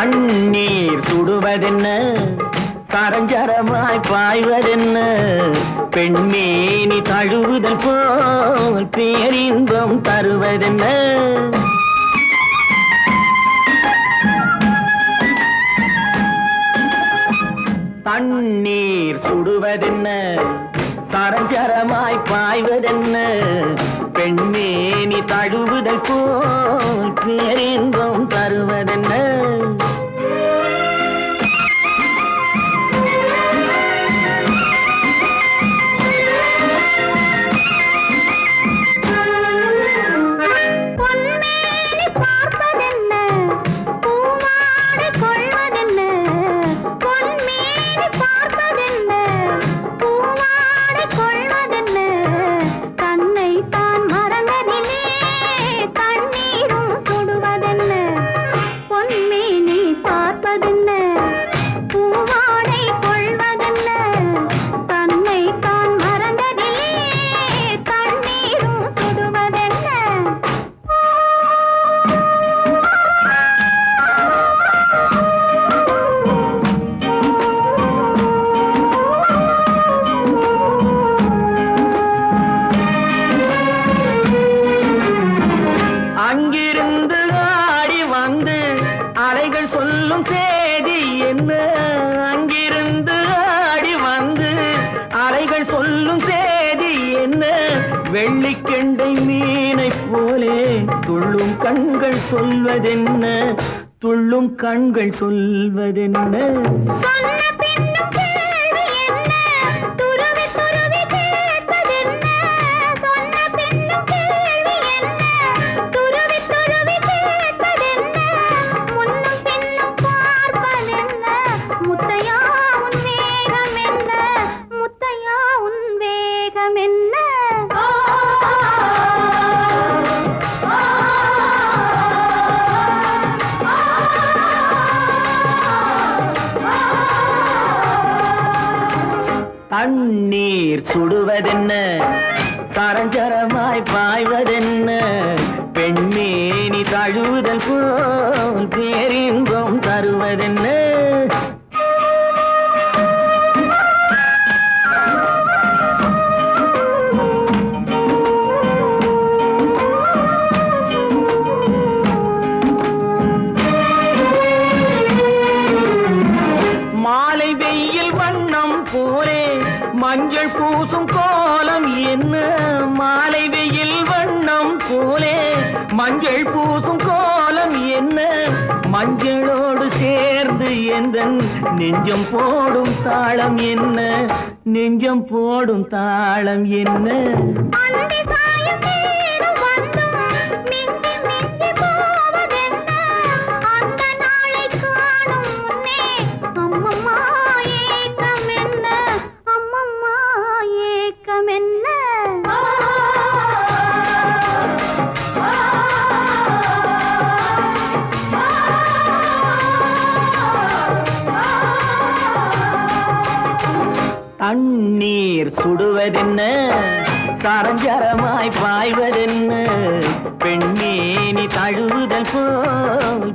தண்ணீர் சுடுவதென்ன? சரஞ்சரமாய் பாய்வதென்ன? பெண்மேனி தழுவுதல் போல் பேரின்பம் தருவதென்ன? தண்ணீர் சுடுவதென்ன? சரஞ்சரமாய் பாய்வதென்ன? பெண்மேனி தழுவுதல் போல் பேரின்பம் தரு வெள்ளிக்கெண்டை மீனை போலே துள்ளும் கண்கள் சொல்வதென்ன? துள்ளும் கண்கள் சொல்வதென்ன? தண்ணீர் சுடுவதென்ன? சரஞ்சரமாய் பாய்வதென்ன? பெண்மேனி தழுவுதல் போல் பேரின்பம் தருவதென்ன? மாலை வெயில் வண்ணம் போலே மஞ்சள் பூசும் கோலம் என்ன? மாலை வெயில் வண்ணம் போலே. மஞ்சள் பூசும் கோலம் என்ன? மஞ்சளோடு சேர்ந்து எந்த நெஞ்சம் போடும் தாளம் என்ன? நெஞ்சம் போடும் தாளம் என்ன? தண்ணீர் சுடுவதென்ன? சரஞ்சரமாய் பாய்வதென்ன? பெண்ணே நீ தழுவுதல் போல்